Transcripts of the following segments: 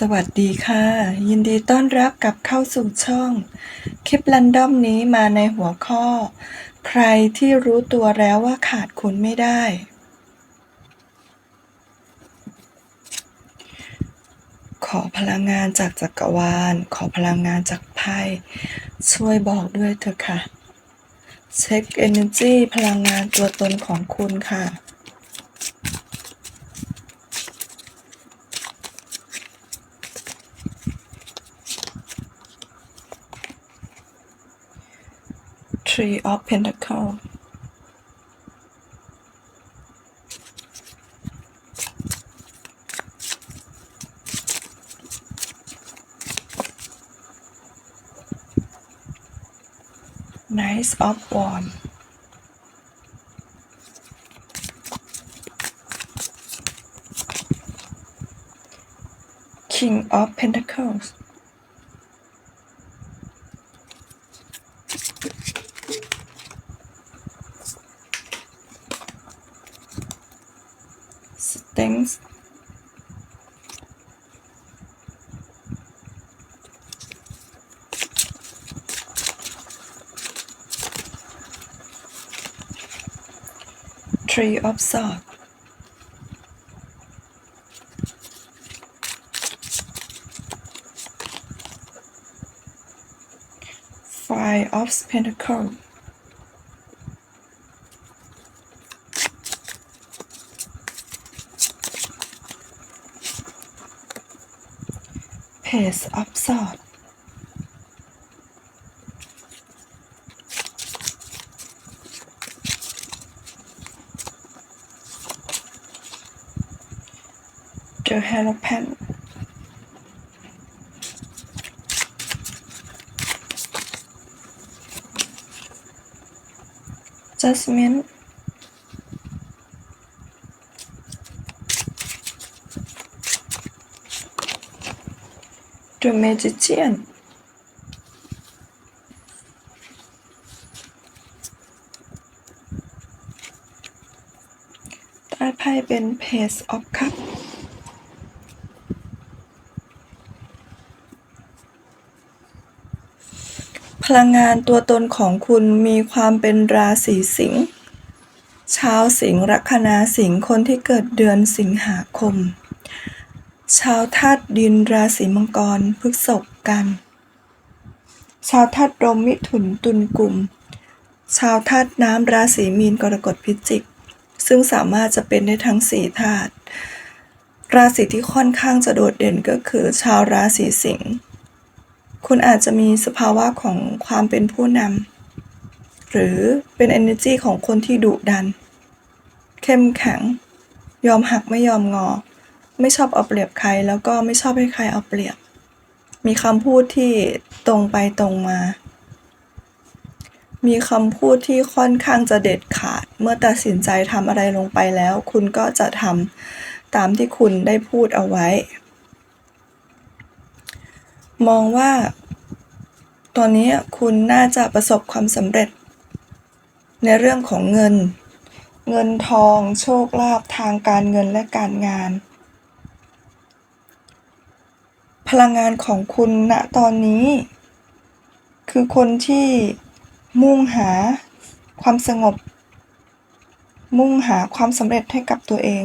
สวัสดีค่ะ ยินดีต้อนรับกับเข้าสู่ช่อง คลิปรันดอมนี้มาในหัวข้อ ใครที่รู้ตัวแล้วว่าขาดคุณไม่ได้ ขอพลังงานจากจักรวาล ขอพลังงานจากไพ่ช่วยบอกด้วยเถอะค่ะ เช็ค Energy พลังงานตัวตนของคุณค่ะ Three of Pentacles Knight of Wands. King of Pentacles Tree of Swords Five of Pentacles Page of Swords The Hierophant Judgment The Magician ใต้ไพ่เป็น Page of Cup พ ลังงานตัวตนของคุณมีความเป็นราศีสิงห์ ชาวสิงห์ลัคนาสิงห์คนที่เกิดเดือนสิงหาคม ชาวธาตุดินราศีมังกรพฤษภกัน ชาวธาตุลมมิถุนตุลกลุ่ม ชาวธาตุน้ำราศีมีนกรกฎพิจิก ซึ่งสามารถจะเป็นได้ทั้งสี่ธาตุ ราศีที่ค่อนข้างจะโดดเด่นก็คือ ชาวราศีสิงห์ คุณอาจจะมีสภาวะของความเป็นผู้นำหรือเป็น energy ของคนที่ดุดัน เข้มแข็ง ยอมหักไม่ยอมงอ ไม่ชอบเอาเปรียบใครแล้วก็ไม่ชอบให้ใครเอาเปรียบ มีคำพูดที่ตรงไปตรงมา มีคำพูดที่ค่อนข้างจะเด็ดขาด เมื่อตัดสินใจทำอะไรลงไปแล้ว คุณก็จะทำตามที่คุณได้พูดเอาไว้ มองว่า ตอนนี้คุณน่าจะประสบความสำเร็จ ในเรื่องของเงิน เงินทองโชคลาภทางการเงินและการงาน พลังงานของคุณณตอนนี้ คือคนที่มุ่งหาความสงบ มุ่งหาความสำเร็จให้กับตัวเอง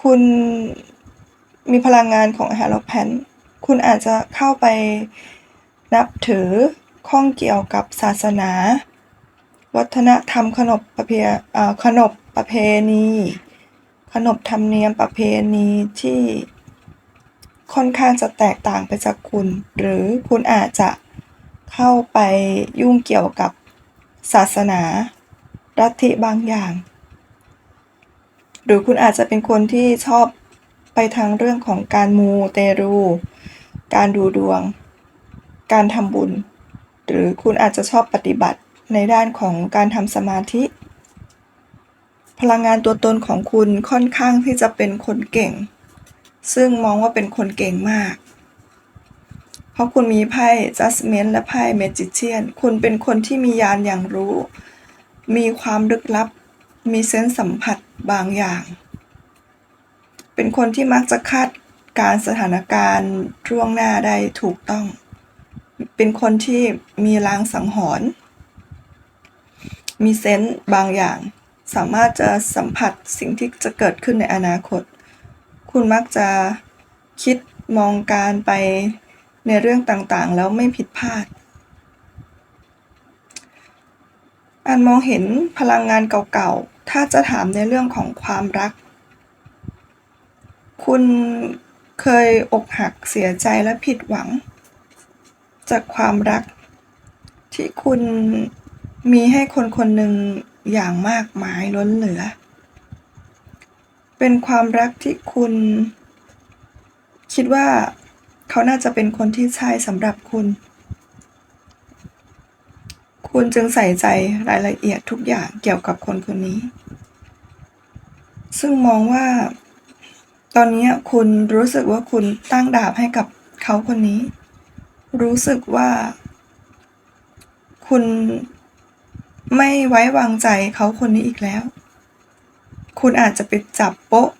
คุณมีพลังงานของ h e r o p a n คุณอาจจะเข้าไปนับถือข้องเกี่ยวกับศาสนา วัฒนธรรมขนบประเพขนบประเพณี ขนบธรรมเนียมประเพณีที่ค่อนข้างจะแตกต่างไปจากคุณ หรือคุณอาจจะเข้าไปยุ่งเกี่ยวกับศาสนาลัทธิบางอย่าง หรือคุณอาจจะเป็นคนที่ชอบ ไปทางเรื่องของการมูเตรู การดูดวง การทำบุญ หรือคุณอาจจะชอบปฏิบัติในด้านของการทำสมาธิ พลังงานตัวตนของคุณค่อนข้างที่จะเป็นคนเก่ง ซึ่งมองว่าเป็นคนเก่งมาก เพราะคุณมีไพ่ Judgment และไพ่ Magician คุณเป็นคนที่มียานอย่างรู้ มีความลึกลับ มีเซนส์สัมผัสบางอย่าง เป็นคนที่มักจะคาดการสถานการณ์ล่วงหน้าได้ถูกต้อง เป็นคนที่มีลางสังหรณ์มีเซนส์บางอย่าง สามารถจะสัมผัสสิ่งที่จะเกิดขึ้นในอนาคต คุณมักจะคิดมองการไปในเรื่องต่างๆ แล้วไม่ผิดพลาดการมองเห็นพลังงานเก่าๆ ถ้าจะถามในเรื่องของความรัก คุณเคยอกหักเสียใจและผิดหวัง จากความรักที่คุณมีให้คนคนหนึ่งอย่างมากมายล้นเหลือ เป็นความรักที่คุณ คิดว่าเขาน่าจะเป็นคนที่ใช่สำหรับคุณ คุณจึงใส่ใจรายละเอียดทุกอย่างเกี่ยวกับคนคนนี้ ซึ่งมองว่า ตอนนี้คุณรู้สึกว่าคุณตั้งดาบให้กับเขาคนนี้ รู้สึกว่า คุณไม่ไว้วางใจเขาคนนี้อีกแล้ว คุณอาจจะไปจับโป๊ะ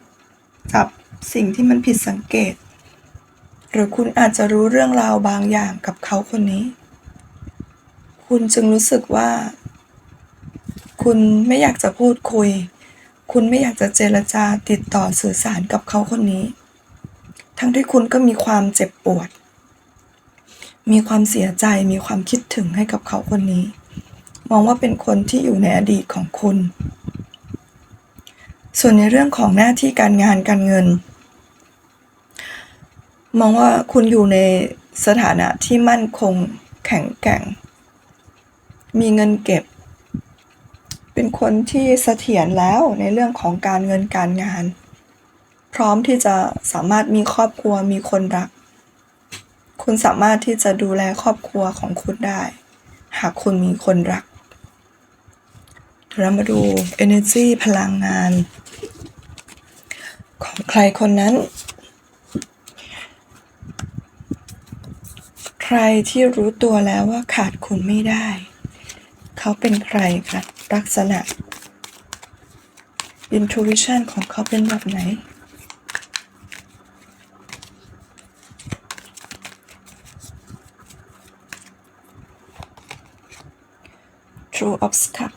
จับสิ่งที่มันผิดสังเกต หรือคุณอาจจะรู้เรื่องราวบางอย่างกับเขาคนนี้ คุณจึงรู้สึกว่า คุณไม่อยากจะพูดคุย คุณไม่อยากจะเจรจาติดต่อสื่อสารกับเขาคนนี้ ทั้งที่คุณก็มีความเจ็บปวด มีความเสียใจ มีความคิดถึงให้กับเขาคนนี้ มองว่าเป็นคนที่อยู่ในอดีตของคุณ ส่วนในเรื่องของหน้าที่การงานการเงิน มองว่าคุณอยู่ในสถานะที่มั่นคงแข็งแกร่ง มีเงินเก็บ เป็นคนที่เสถียรแล้วในเรื่องของการเงินการงาน พร้อมที่จะสามารถมีครอบครัวมีคนรัก คุณสามารถที่จะดูแลครอบครัวของคุณได้ หากคุณมีคนรักเรามาดู energy พลังงาน ของใครคนนั้น ใครที่รู้ตัวแล้วว่าขาดคุณไม่ได้ เขาเป็นใครคะลักษณะ intuition ของเขาเป็นแบบไหน True of Cup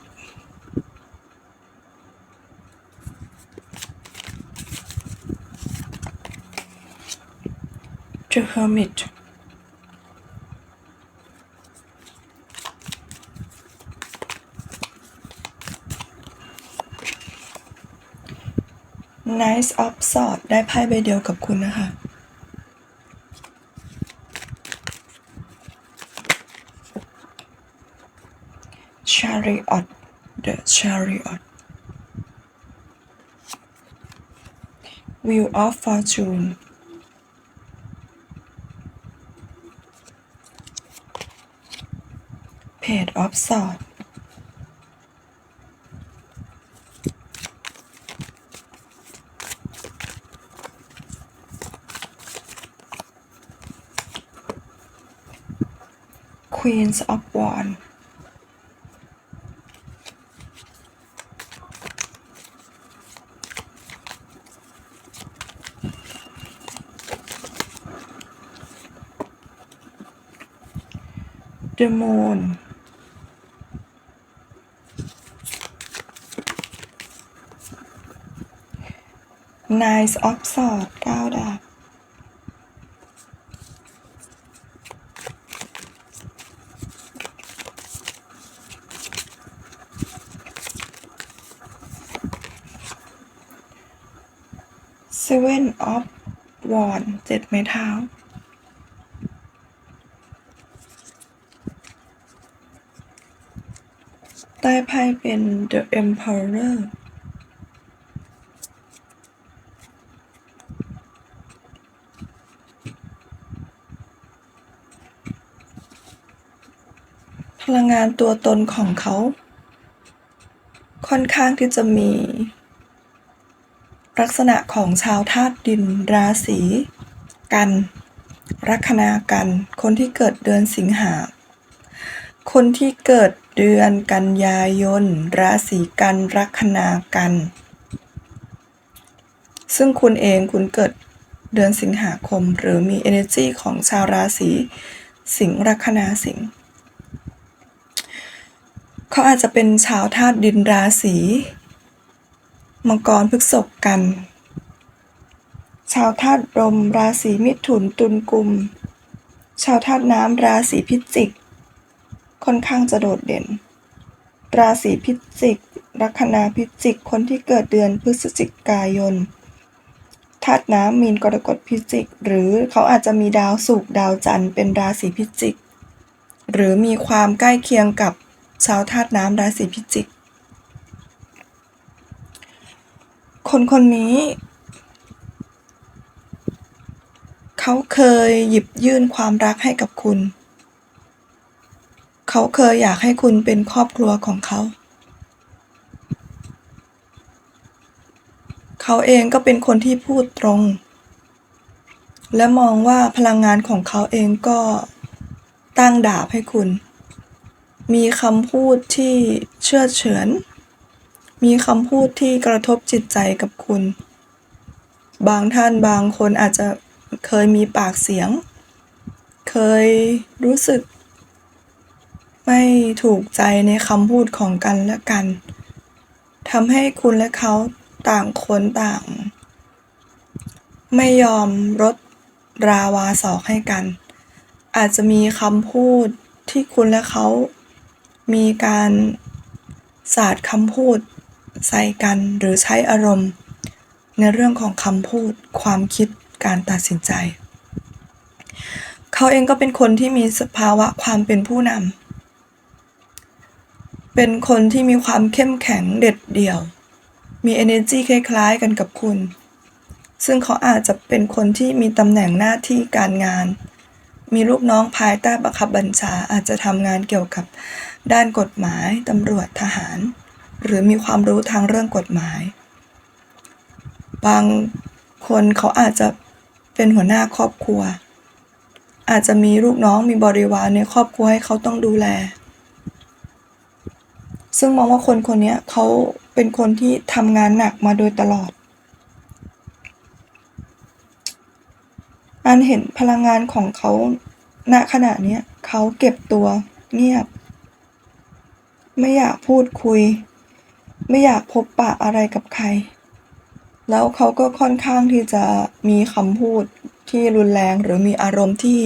The Hermit Nice of Swords ได้ไพ่ใบเดียวกับคุณนะคะ Chariot The Chariot Wheel of Fortune Page of Swords Queens of Wands The Moon Nine of Swords เก้าดาบ Seven of Wands เจ็ดไม้เท้า ใต้ไพ่เป็น The Emperor พลังงานตัวตนของเขา ค่อนข้างที่จะมี ลักษณะของชาวธาตุดินราศีกัน ลัคนากัน คนที่เกิดเดือนสิงหา คนที่เกิดเดือนกันยายน ราศีกันลัคนากัน ซึ่งคุณเองคุณเกิดเดือนสิงหาคม หรือมี energy ของชาวราศีสิงห์ลัคนาสิงห์เขาอาจจะเป็นชาวธาตุดินราศี มังกรพฤกษภกัน ชาวธาตุลมราศีมิถุนตุลกุม ชาวธาตุน้ำราศีพิจิก ค่อนข้างจะโดดเด่น ราศีพิจิก ลัคนาพิจิก คนที่เกิดเดือนพฤศจิกายน ธาตุน้ำมีนกรกฎพิจิก หรือเขาอาจจะมีดาวศุกร์ดาวจันทร์เป็นราศีพิจิก หรือมีความใกล้เคียงกับชาวธาตุน้ำราศีพิจิก คนคนนี้ เขาเคยหยิบยื่นความรักให้กับคุณ เขาเคยอยากให้คุณเป็นครอบครัวของเขา เขาเองก็เป็นคนที่พูดตรง และมองว่าพลังงานของเขาเองก็ตั้งดาบให้คุณ มีคำพูดที่เชื่อเฉือน มีคำพูดที่กระทบจิตใจกับคุณ บางท่านบางคนอาจจะเคยมีปากเสียง เคยรู้สึก ไม่ถูกใจในคำพูดของกันและกันทำให้คุณและเขาต่างคนต่าง ไม่ยอมลดราวาศอกให้กัน อาจจะมีคำพูดที่คุณและเขามีการสาดคำพูด ใส่กันหรือใช้อารมณ์ ในเรื่องของคำพูด ความคิดการตัดสินใจ เขาเองก็เป็นคนที่มีสภาวะความเป็นผู้นำเป็นคนที่มีความเข้มแข็งเด็ดเดี่ยว มี energy คล้ายๆกันกับคุณ ซึ่งเขาอาจจะเป็นคนที่มีตำแหน่งหน้าที่การงาน มีลูกน้องภายใต้บังคับบัญชาอาจจะทำงานเกี่ยวกับด้านกฎหมายตำรวจทหาร หรือมีความรู้ทางเรื่องกฎหมาย บางคนเขาอาจจะเป็นหัวหน้าครอบครัว อาจจะมีลูกน้องมีบริวารในครอบครัวให้เขาต้องดูแล ซึ่งมองว่าคนคนนี้เขาเป็นคนที่ทำงานหนักมาโดยตลอดอันเห็นพลังงานของเขาณขณะนี้เขาเก็บตัวเงียบ ไม่อยากพูดคุย ไม่อยากพบปะอะไรกับใคร แล้วเขาก็ค่อนข้างที่จะมีคำพูดที่รุนแรงหรือมีอารมณ์ที่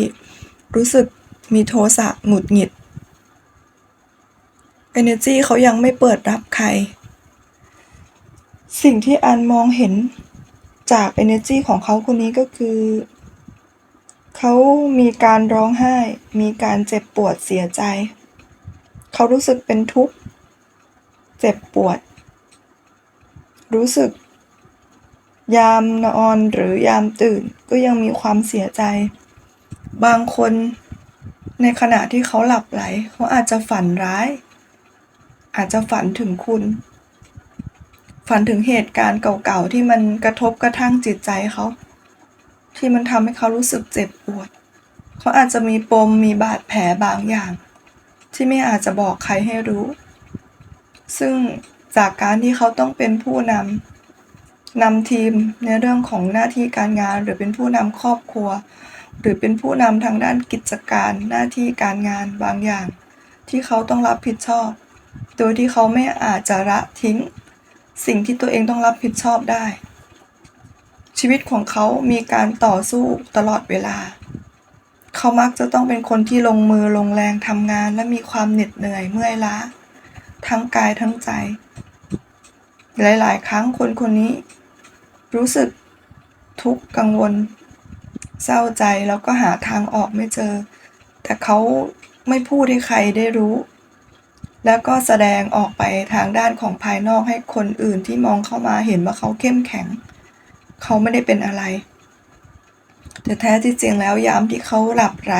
รู้สึกมีโทสะหงุดหงิด energy เขายังไม่เปิดรับใคร สิ่งที่อันมองเห็นจาก energy ของเขาคนนี้ก็คือ เขามีการร้องไห้ มีการเจ็บปวดเสียใจ เขารู้สึกเป็นทุกข์ เจ็บปวด รู้สึก ยามนอนหรือยามตื่นก็ยังมีความเสียใจ บางคนในขณะที่เขาหลับไหล เขาอาจจะฝันร้าย อาจจะฝันถึงคุณ ฝันถึงเหตุการณ์เก่าๆที่มันกระทบกระทั่งจิตใจเขา ที่มันทำให้เขารู้สึกเจ็บปวด เขาอาจจะมีปมมีบาดแผลบางอย่าง ที่ไม่อาจจะบอกใครให้รู้ ซึ่ง จากการที่เขาต้องเป็นผู้นำนำทีมในเรื่องของหน้าที่การงาน หรือเป็นผู้นำครอบครัว หรือเป็นผู้นำทางด้านกิจการหน้าที่การงานบางอย่าง ที่เขาต้องรับผิดชอบ โดยที่เขาไม่อาจจะละทิ้ง สิ่งที่ตัวเองต้องรับผิดชอบได้ ชีวิตของเขามีการต่อสู้ตลอดเวลา เขามักจะต้องเป็นคนที่ลงมือลงแรงทำงานและมีความเหน็ดเหนื่อยเมื่อยล้า ทั้งกายทั้งใจ หลาย ๆ ครั้งคนคนนี้ รู้สึกทุกข์กังวล เศร้าใจแล้วก็หาทางออกไม่เจอ แต่เขาไม่พูดให้ใครได้รู้ แล้วก็แสดงออกไปทางด้านของภายนอกให้คนอื่นที่มองเข้ามาเห็นว่าเขาเข้มแข็ง เขาไม่ได้เป็นอะไรแต่แท้ที่จริงแล้วยามที่เขาหลับไหล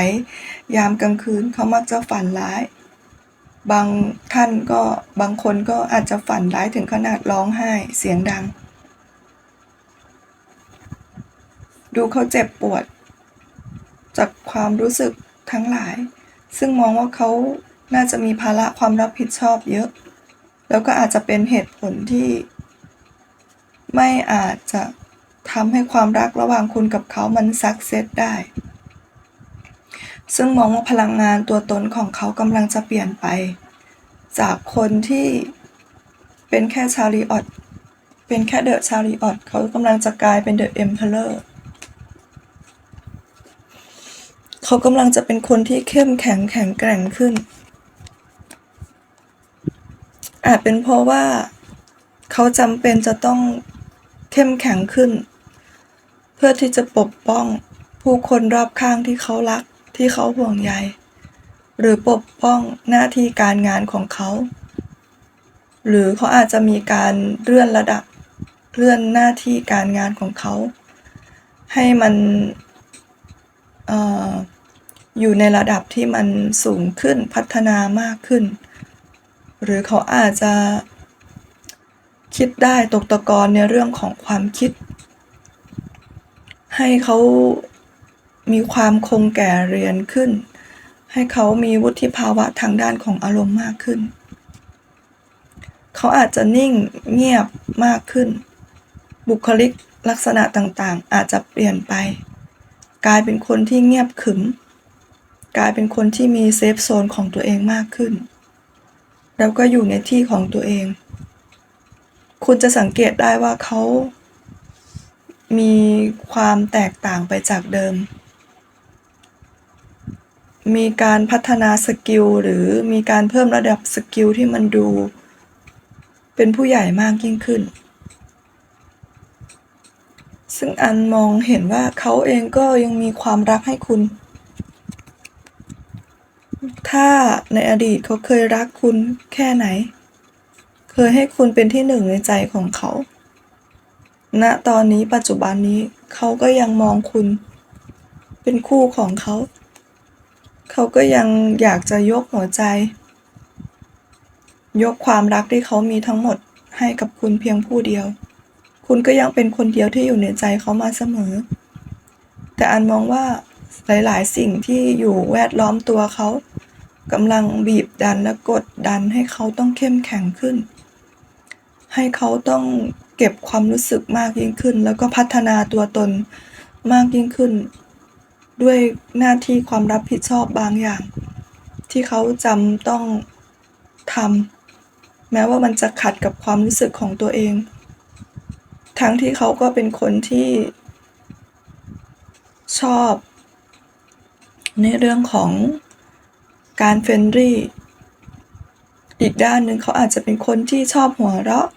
ยามกลางคืนเขามักจะฝันร้าย บางท่านก็บางคนก็อาจจะฝันร้ายถึงขนาดร้องไห้เสียงดัง ดูเขาเจ็บปวด จากความรู้สึกทั้งหลาย ซึ่งมองว่าเขาน่าจะมีภาระความรับผิดชอบเยอะ แล้วก็อาจจะเป็นเหตุผลที่ ไม่อาจจะทำให้ความรักระหว่างคุณกับเขามันสักเซสได้ ซึ่งมองว่าพลังงานตัวตนของเขากำลังจะเปลี่ยนไป จากคนที่เป็นแค่ชาลีออตเป็นแค่เดอะชาลีออตเขากำลังจะกลายเป็นเดอะเอ็มเพลอร์เขากำลังจะเป็นคนที่เข้มแข็งแข็งแกร่งขึ้น อาจเป็นเพราะว่าเขาจำเป็นจะต้องเข้มแข็งขึ้น เพื่อที่จะปกป้องผู้คนรอบข้างที่เขารัก ที่เขาห่วงใย หรือปกป้องหน้าที่การงานของเขา หรือเขาอาจจะมีการเลื่อนระดับเลื่อนหน้าที่การงานของเขา ให้มันอออยู่ในระดับที่มันสูงขึ้นพัฒนามากขึ้น หรือเขาอาจจะคิดได้ตกตะกอนในเรื่องของความคิด ให้เขา มีความคงแก่เรียนขึ้น ให้เขามีวุฒิภาวะทางด้านของอารมณ์มากขึ้น เขาอาจจะนิ่งเงียบมากขึ้น บุคลิกลักษณะต่างๆ อาจจะเปลี่ยนไป กลายเป็นคนที่เงียบขึม กลายเป็นคนที่มีเซฟโซนของตัวเองมากขึ้น แล้วก็อยู่ในที่ของตัวเอง คุณจะสังเกตได้ว่าเขามีความแตกต่างไปจากเดิม มีการพัฒนาสกิลหรือมีการเพิ่มระดับสกิลที่มันดู เป็นผู้ใหญ่มากยิ่งขึ้น ซึ่งอันมองเห็นว่าเขาเองก็ยังมีความรักให้คุณ ถ้าในอดีตเขาเคยรักคุณแค่ไหน เคยให้คุณเป็นที่หนึ่งในใจของเขาณตอนนี้ปัจจุบันนี้เขาก็ยังมองคุณ เป็นคู่ของเขา เขาก็ยังอยากจะยกหัวใจ ยกความรักที่เขามีทั้งหมดให้กับคุณเพียงผู้เดียว คุณก็ยังเป็นคนเดียวที่อยู่ในใจเขามาเสมอ แต่อันมองว่าหลาย ๆ สิ่งที่อยู่แวดล้อมตัวเขากำลังบีบดันและกดดันให้เขาต้องเข้มแข็งขึ้น ให้เขาต้องเก็บความรู้สึกมากยิ่งขึ้น แล้วก็พัฒนาตัวตนมากยิ่งขึ้น ด้วยหน้าที่ความรับผิดชอบบางอย่าง ที่เขาจำต้องทำแม้ว่ามันจะขัดกับความรู้สึกของตัวเอง ทั้งที่เขาก็เป็นคนที่ชอบ ในเรื่องของการเฟรนรี่อีกด้านหนึ่งเขาอาจจะเป็นคนที่ชอบหัวเราะ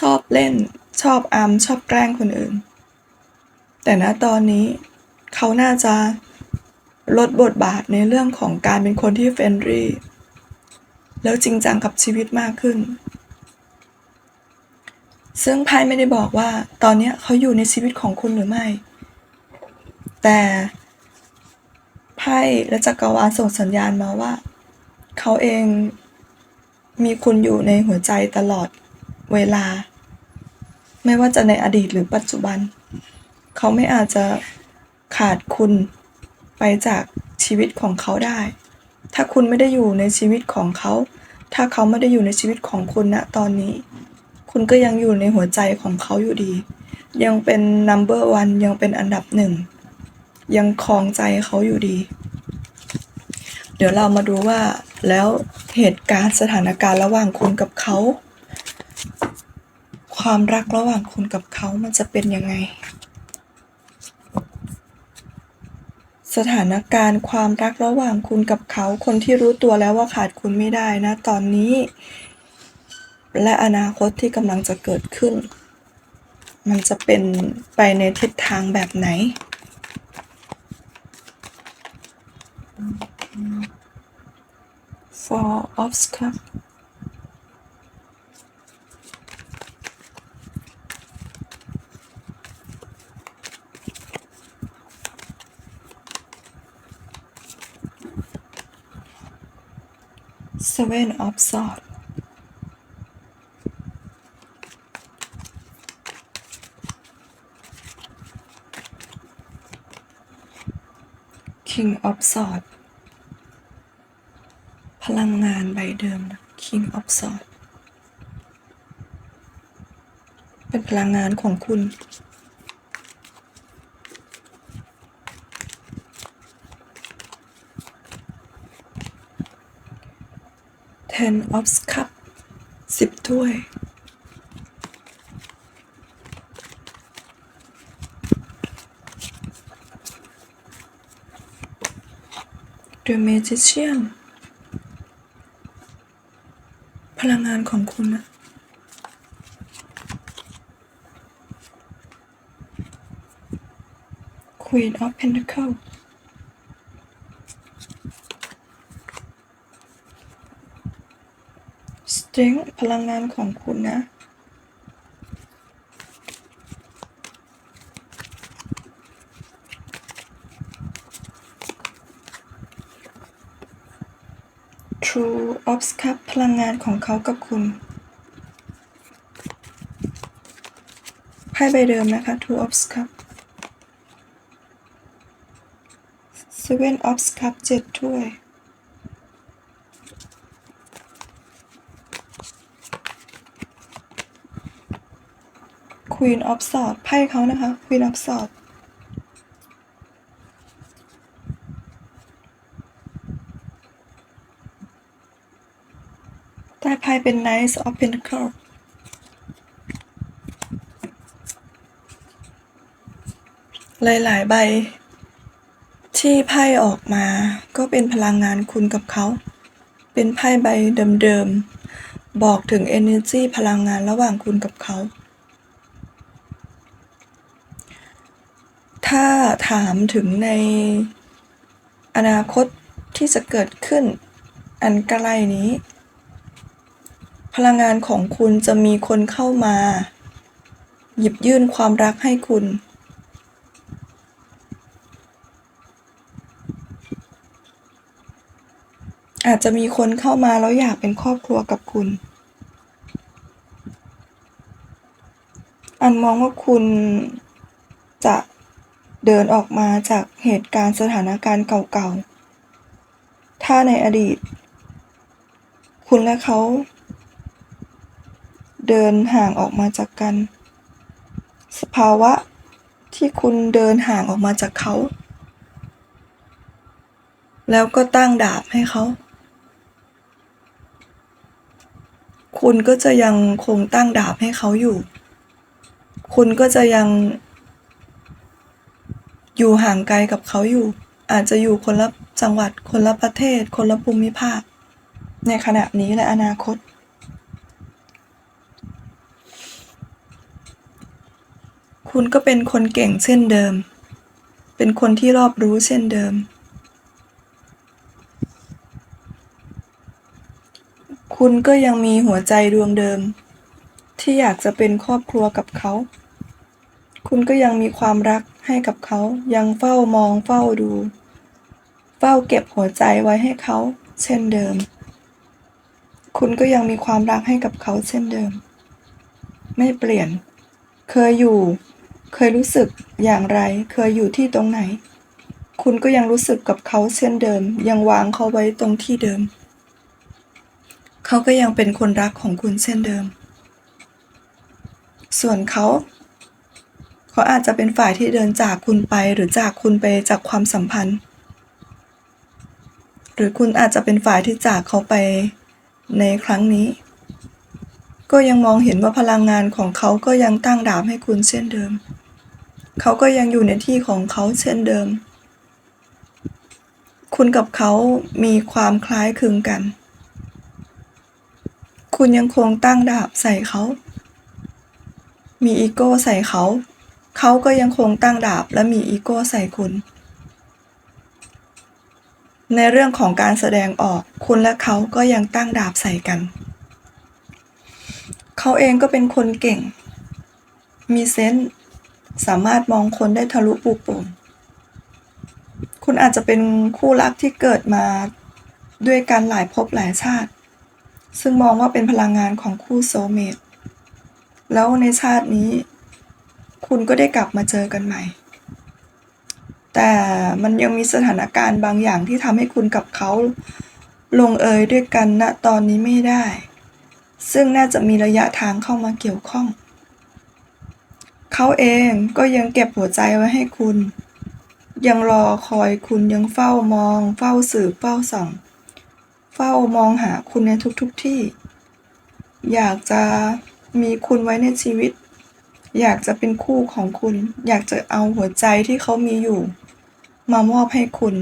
ชอบเล่น ชอบอำชอบแกล้งคนอื่น แต่ณตอนนี้ เขาน่าจะลดบทบาทในเรื่องของการเป็นคนที่เฟรนรี่ แล้วจริงจังกับชีวิตมากขึ้น ซึ่งไพ่ไม่ได้บอกว่า ตอนนี้เขาอยู่ในชีวิตของคุณหรือไม่ แต่ไพ่และจักรวาลส่งสัญญาณมาว่า เขาเองมีคุณอยู่ในหัวใจตลอดเวลา ไม่ว่าจะในอดีตหรือปัจจุบัน เขาไม่อาจจะ ขาดคุณไปจากชีวิตของเขาได้ ถ้าคุณไม่ได้อยู่ในชีวิตของเขา ถ้าเขาไม่ได้อยู่ในชีวิตของคุณณตอนนี้ คุณก็ยังอยู่ในหัวใจของเขาอยู่ดี ยังเป็น number one ยังเป็นอันดับหนึ่ง ยังครองใจเขาอยู่ดี เดี๋ยวเรามาดูว่าแล้วเหตุการณ์สถานการณ์ระหว่างคุณกับเขา ความรักระหว่างคุณกับเขามันจะเป็นยังไง สถานการณ์ความรักระหว่างคุณกับเขา คนที่รู้ตัวแล้วว่าขาดคุณไม่ได้นะ ตอนนี้ และอนาคตที่กำลังจะเกิดขึ้น มันจะเป็นไปในทิศทางแบบไหน Four of Cups Seven of Swords คิงออฟสอดพลังงานใบเดิมนะคิงออฟสอดเป็นพลังงานของคุณ ten of cup สิบถ้วย The Magician พลังงานของคุณนะ Queen of Pentacles Strength พลังงานของคุณนะ True of Cup พลังงานของเขากับคุณไพ่ใบเดิมนะคะ Two of Cup Seven of Cup เจ็ดถ้วย Queen of Swords ไพ่เขานะคะ Queen of Swords ใต้ไพ่เป็น Knight of Pentacles หลายๆใบ ที่ไพ่ออกมาก็เป็นพลังงานคุณกับเขา เป็นไพ่ใบเดิมๆ บอกถึง energy พลังงานระหว่างคุณกับเขา ถ้าถามถึงในอนาคตที่จะเกิดขึ้น อันใกล้นี้ พลังงานของคุณจะมีคนเข้ามา หยิบยื่นความรักให้คุณ อาจจะมีคนเข้ามาแล้วอยากเป็นครอบครัวกับคุณ อันมองว่าคุณจะ เดินออกมาจากเหตุการณ์สถานการณ์เก่าๆ ถ้าในอดีต คุณและเขา เดินห่างออกมาจากกัน สภาวะที่คุณเดินห่างออกมาจากเขา แล้วก็ตั้งดาบให้เขา คุณก็จะยังคงตั้งดาบให้เขาอยู่ คุณก็จะยัง อยู่ห่างไกลกับเขาอยู่ อาจจะอยู่คนละจังหวัดคนละประเทศ คนละภูมิภาค ในขณะนี้และอนาคต คุณก็เป็นคนเก่งเช่นเดิม เป็นคนที่รอบรู้เช่นเดิม คุณก็ยังมีหัวใจดวงเดิม ที่อยากจะเป็นครอบครัวกับเขา คุณก็ยังมีความรัก ให้กับเขา ยังเฝ้ามองเฝ้าดู เฝ้าเก็บหัวใจไว้ให้เขา เช่นเดิม คุณก็ยังมีความรักให้กับเขาเช่นเดิม ไม่เปลี่ยน เคยอยู่ เคยรู้สึกอย่างไร เคยอยู่ที่ตรงไหน คุณก็ยังรู้สึกกับเขาเช่นเดิม ยังวางเขาไว้ตรงที่เดิม เขาก็ยังเป็นคนรักของคุณเช่นเดิม ส่วนเขา เขาอาจจะเป็นฝ่ายที่เดินจากคุณไปหรือจากคุณไปจากความสัมพันธ์ หรือคุณอาจจะเป็นฝ่ายที่จากเขาไปในครั้งนี้ ก็ยังมองเห็นว่าพลังงานของเขาก็ยังตั้งดาบให้คุณเช่นเดิม เขาก็ยังอยู่ในที่ของเขาเช่นเดิม คุณกับเขามีความคล้ายคลึงกัน คุณยังคงตั้งดาบใส่เขา มีอีโก้ใส่เขา เขาก็ยังคงตั้งดาบและมีอีโก้ใส่คุณ ในเรื่องของการแสดงออกคุณและเขาก็ยังตั้งดาบใส่กัน เขาเองก็เป็นคนเก่ง มีเซนส์สามารถมองคนได้ทะลุปูโป่งคุณอาจจะเป็นคู่รักที่เกิดมาด้วยกันหลายภพหลายชาติ ซึ่งมองว่าเป็นพลังงานของคู่โซเมตแล้วในชาตินี้ คุณก็ได้กลับมาเจอกันใหม่ แต่มันยังมีสถานการณ์บางอย่างที่ทำให้คุณกับเขาลงเอยด้วยกันณตอนนี้ไม่ได้ ซึ่งน่าจะมีระยะทางเข้ามาเกี่ยวข้อง เขาเองก็ยังเก็บหัวใจไว้ให้คุณ ยังรอคอยคุณยังเฝ้ามอง เฝ้าสืบเฝ้าส่อง เฝ้าฝ้ามองหาคุณในทุกๆทที่ อยากจะมีคุณไว้ในชีวิต อยากจะเป็นคู่ของคุณ อยากจะเอาหัวใจที่เขามีอยู่ มามอบให้คุณ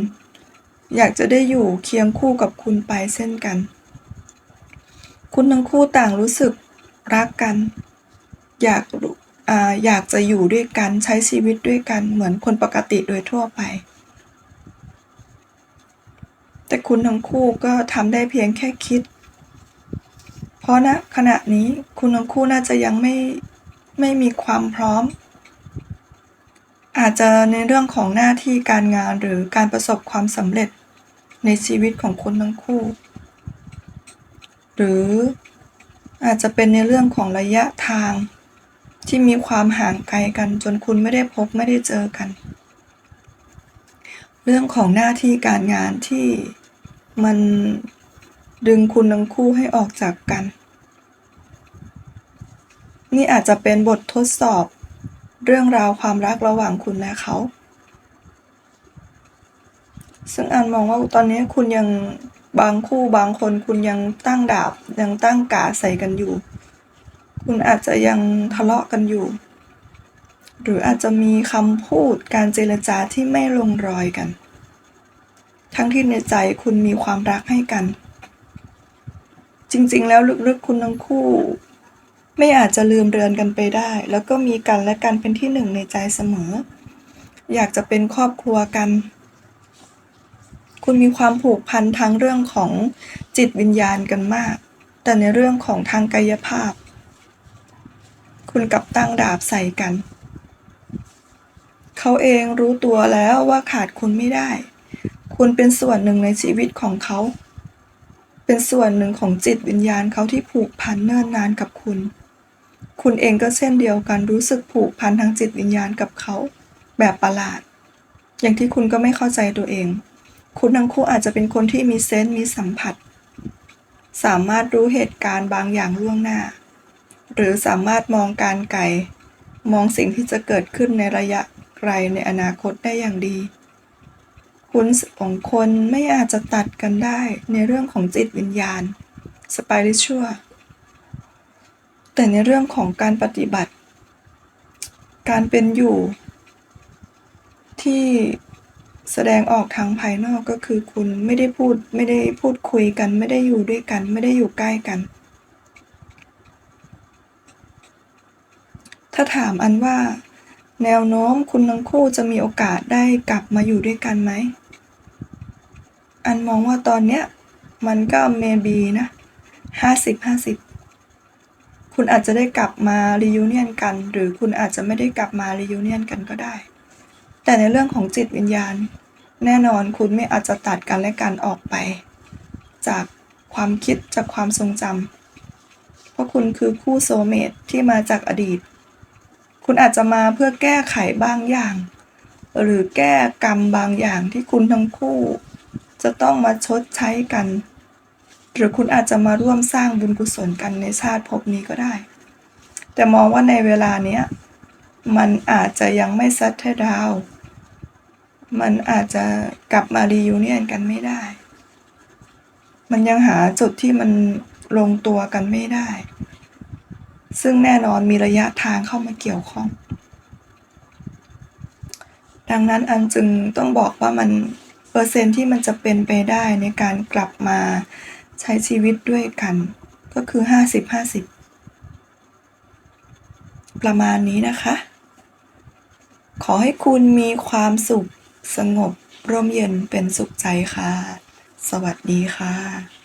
อยากจะได้อยู่เคียงคู่กับคุณไปเช่นกัน คุณทั้งคู่ต่างรู้สึกรักกัน อยากออยากจะอยู่ด้วยกันใช้ชีวิตด้วยกันเหมือนคนปกติโดยทั่วไป แต่คุณทั้งคู่ก็ทำได้เพียงแค่คิด เพราะณขณะนี้คุณทั้งคู่น่าจะยังไม่ ไม่มีความพร้อม อาจจะในเรื่องของหน้าที่การงานหรือการประสบความสำเร็จในชีวิตของคุณทั้งคู่ หรืออาจจะเป็นในเรื่องของระยะทางที่มีความห่างไกลกันจนคุณไม่ได้พบไม่ได้เจอกัน เรื่องของหน้าที่การงานที่มันดึงคุณทั้งคู่ให้ออกจากกัน นี่อาจจะเป็นบททดสอบ เรื่องราวความรักระหว่างคุณและเขา ซึ่งอันมองว่าตอนนี้คุณยังบางคู่บางคนคุณยังตั้งดาบยังตั้งกาใส่กันอยู่ คุณอาจจะยังทะเลาะกันอยู่ หรืออาจจะมีคำพูดการเจรจาที่ไม่ลงรอยกัน ทั้งที่ในใจคุณมีความรักให้กัน จริงๆ แล้วลึกๆคุณทั้งคู่ ไม่อาจจะลืมเรือนกันไปได้ แล้วก็มีกันและกันเป็นที่หนึ่งในใจเสมอ อยากจะเป็นครอบครัวกัน คุณมีความผูกพันทั้งเรื่องของจิตวิญญาณกันมาก แต่ในเรื่องของทางกายภาพ คุณกับตั้งดาบใส่กัน เขาเองรู้ตัวแล้วว่าขาดคุณไม่ได้ คุณเป็นส่วนหนึ่งในชีวิตของเขาเป็นส่วนหนึ่งของจิตวิญญาณเขาที่ผูกพันเนิ่นนานกับคุณ คุณเองก็เช่นเดียวกันรู้สึกผูกพันทางจิตวิญญาณกับเขา แบบประหลาด อย่างที่คุณก็ไม่เข้าใจตัวเอง คุณทั้งคู่อาจจะเป็นคนที่มีเซนส์มีสัมผัส สามารถรู้เหตุการณ์บางอย่างล่วงหน้า หรือสามารถมองการไกลมองสิ่งที่จะเกิดขึ้นในระยะไกลในอนาคตได้อย่างดี คุณสองคนไม่อาจจะตัดกันได้ในเรื่องของจิตวิญญาณสปาริชัว แต่ในเรื่องของการปฏิบัติ การเป็นอยู่ ที่แสดงออกทางภายนอกก็คือคุณไม่ได้พูดไม่ได้พูดคุยกัน ไม่ได้อยู่ด้วยกัน ไม่ได้อยู่ใกล้กัน ถ้าถามอันว่า แนวโน้มคุณทั้งคู่จะมีโอกาสได้กลับมาอยู่ด้วยกันไหม อันมองว่าตอนเนี้ยมันก็ maybe นะห้าสิบห้าสิบ คุณอาจจะได้กลับมา reunion กัน หรือคุณอาจจะไม่ได้กลับมา reunion กันก็ได้ แต่ในเรื่องของจิตวิญญาณ แน่นอนคุณไม่อาจจะตัดกันและกันออกไป จากความคิดจากความทรงจำเพราะคุณคือคู่โซเมตที่มาจากอดีต คุณอาจจะมาเพื่อแก้ไขบางอย่าง หรือแก้กรรมบางอย่างที่คุณทั้งคู่ จะต้องมาชดใช้กัน หรือคุณอาจจะมาร่วมสร้างบุญกุศลกันในชาติภพนี้ก็ได้ แต่มองว่าในเวลาเนี้ยมันอาจจะยังไม่ซัตเทดาว มันอาจจะกลับมารียูเนียนกันไม่ได้ มันยังหาจุดที่มันลงตัวกันไม่ได้ ซึ่งแน่นอนมีระยะทางเข้ามาเกี่ยวข้อง ดังนั้นอันจึงต้องบอกว่ามันเปอร์เซ็นที่มันจะเป็นไปได้ในการกลับมา ใช้ชีวิตด้วยกัน ก็คือ 50-50 ประมาณนี้นะคะ ขอให้คุณมีความสุขสงบร่มเย็นเป็นสุขใจค่ะ สวัสดีค่ะ